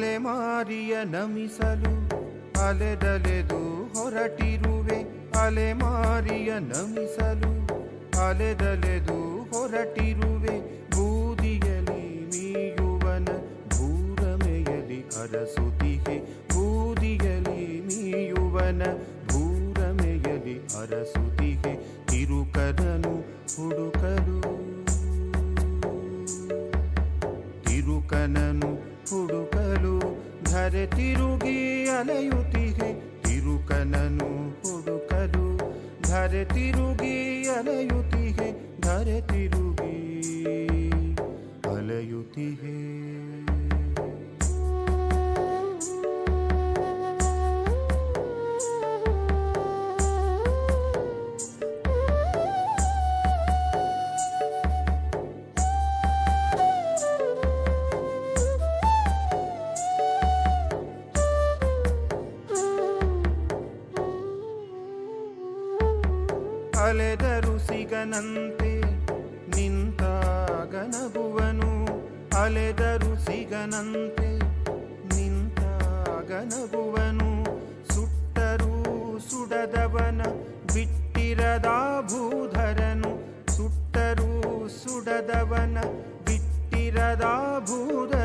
ಅಲೆಮಾರಿಯ ನಮಿಸಲು ಅಲೆದಲೆದು ಹೊರಟಿರುವೆ. ಅಲೆಮಾರಿಯ ನಮಿಸಲು ಅಲೆದಲೆದು ಹೊರಟಿರುವೆ. ಬೂದಿಯಲಿ ಮೀಯುವನ ಭೂರಮೆಯಲಿ ಅರಸುತಿಗೆ ಬೂದಿಯಲಿ ಮೀಯುವನ ಭೂರಮೆಯಲಿ ಅರಸುತಿಗೆ ತಿರುಕರನು ಹುಡುಕಲು ತಿರುಕನನು ಹುಡುಕಲು ಧರೆ ತಿರುಗಿ ಅಲೆಯುತ್ತಿಗೆ ತಿರುಕನನು ಹುಡುಕಲು ಧರೆ ತಿರುಗಿ ಅಲೆಯುತ್ತಿಗೆ ಧರೆ ತಿರುಗಿ ಅಲೆಯುತ್ತಿಗೆ ಅಲೆದರು ಸಿಗನಂತೆ ನಿಂತಾಗ ನಗುವನು ಅಲೆದರು ಸಿಗನಂತೆ ನಿಂತಾಗ ನಗುವನು ಸುಟ್ಟರೂ ಸುಡದವನ ಬಿಟ್ಟಿರದ ಭೂಧರನು. ಸುಟ್ಟರೂ ಸುಡದವನ ಬಿಟ್ಟಿರದ ಭೂಧರನು.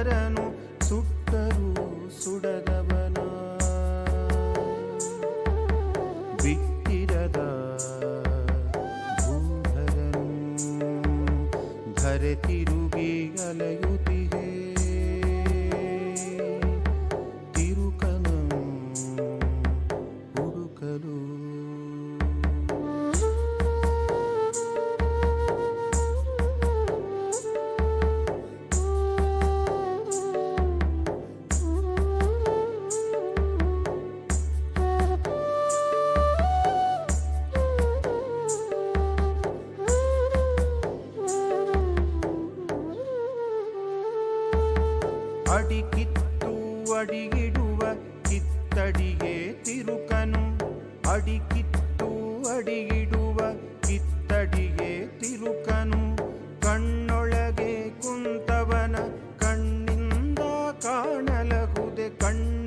കരതിരുകി അലയുതിരു. ಅಡಿಕಿತ್ತು ಅಡಿಗಿಡುವ ಕಿತ್ತಡಿಗೆ ತಿರುಕನು. ಅಡಿ ಕಿತ್ತು ಅಡಿಗಿಡುವ ಕಿತ್ತಡಿಗೆ ತಿರುಕನು. ಕಣ್ಣೊಳಗೆ ಕುಂತವನ ಕಣ್ಣಿಂದ ಕಾಣಲಗುದೆ ಕಣ್ಣೊಳಗೆ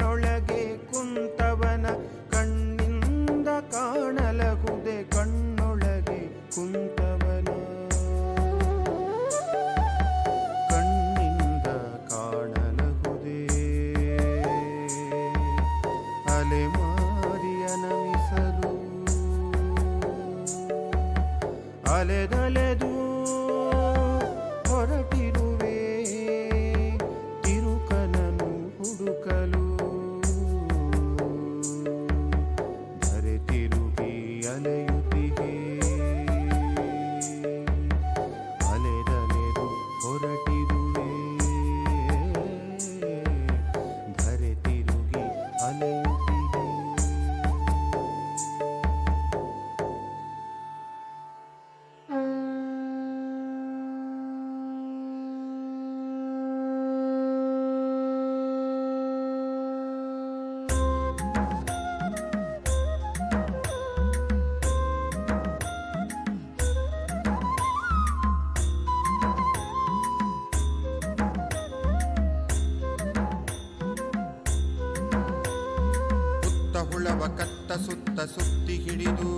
ಹುಳವ ಕತ್ತ ಸುತ್ತ ಸುತ್ತಿ ಹಿಡಿದು,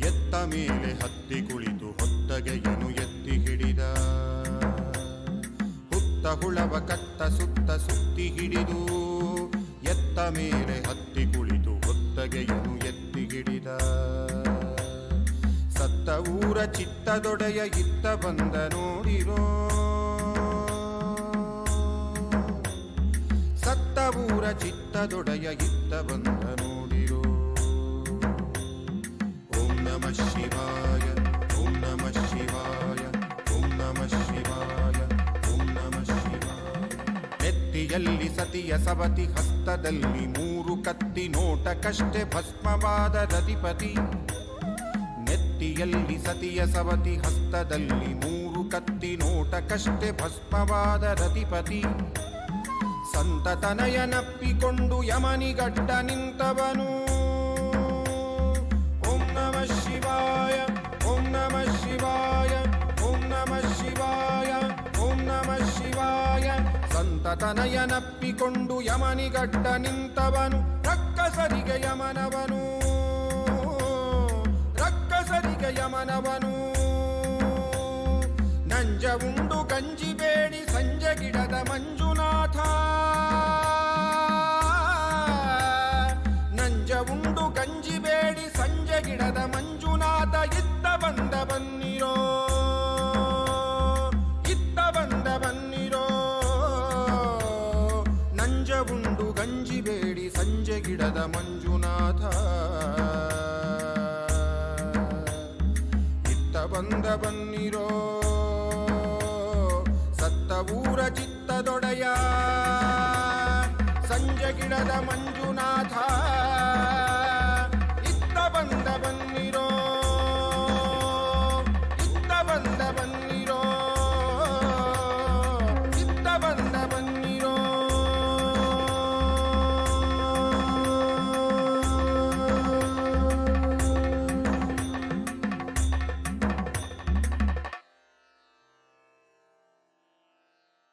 ಎತ್ತ ಮೇಲೆ ಹತ್ತಿ ಕುಳಿತು ಹೊತ್ತಗೆಯನು ಎತ್ತಿ ಹಿಡಿದ. ಹುತ್ತ ಹುಳವ ಕತ್ತ ಸುತ್ತ ಸುತ್ತಿ ಹಿಡಿದು, ಎತ್ತ ಮೇಲೆ ಹತ್ತಿ ಕುಳಿತು ಹೊತ್ತಗೆಯನು ಎತ್ತಿ ಹಿಡಿದ. ಸತ್ತ ಊರ ಚಿತ್ತದೊಡೆಯ ಇತ್ತ ಬಂದ ನೋಡಿರೋ, ಸತ್ತ ಊರ ಚಿತ್ತದೊಡೆಯ ಇತ್ತ ಬಂದ ನೋಡಿರೋ. ಓಂ ನಮ ಶಿವಾಯ, ಓಂ ನಮ ಶಿವಾಯ, ಓಂ ನಮ ಶಿವಾಯ, ಓಂ ನಮ ಶಿವಾಯ. ನೆತ್ತಿಯಲ್ಲಿ ಸತಿಯ ಸವತಿ, ಹಸ್ತದಲ್ಲಿ ಮೂರು ಕತ್ತಿ ನೋಟಕ್ಕಷ್ಟೇ ಭಸ್ಮವಾದ ರತಿಪತಿ. ನೆತ್ತಿಯಲ್ಲಿ ಸತಿಯ ಸವತಿ, ಹಸ್ತದಲ್ಲಿ ಮೂರು ಕತ್ತಿ ನೋಟಕ್ಕಷ್ಟೇ ಭಸ್ಮವಾದ ರತಿಪತಿ. ಸಂತತನಯನಪ್ಪಿಕೊಂಡು ಯಮನಿಗಡ್ಡ ನಿಂತವನು ಓಂ ನಮ ಶಿವಾಯ ಓಂ ನಮ ಶಿವಾಯ ಓಂ ನಮ ಶಿವಾಯ ಓಂ ನಮ ಶಿವಾಯ ಸಂತ ಯಮತನಯನಪ್ಪಿಕೊಂಡು ಯಮನಿಗಡ್ಡ ನಿಂತವನು ರಕ್ಕಸರಿಗೆ ಯಮನವನು ರಕ್ಕಸರಿಗೆ ಯಮನವನು ನಂಜ ಉಂಡು ಗಂಜಿ ಬೇಡಿ ಸಂಜೆ ಗಿಡದ ಗಿಡದ ಮಂಜುನಾಥ. ಇತ್ತ ಬಂದ ಬನ್ನಿರೋ ಸತ್ತ ಊರ ಚಿತ್ತದೊಡೆಯ. ಸಂಜೆ ಗಿಡದ ಮಂಜುನಾಥ.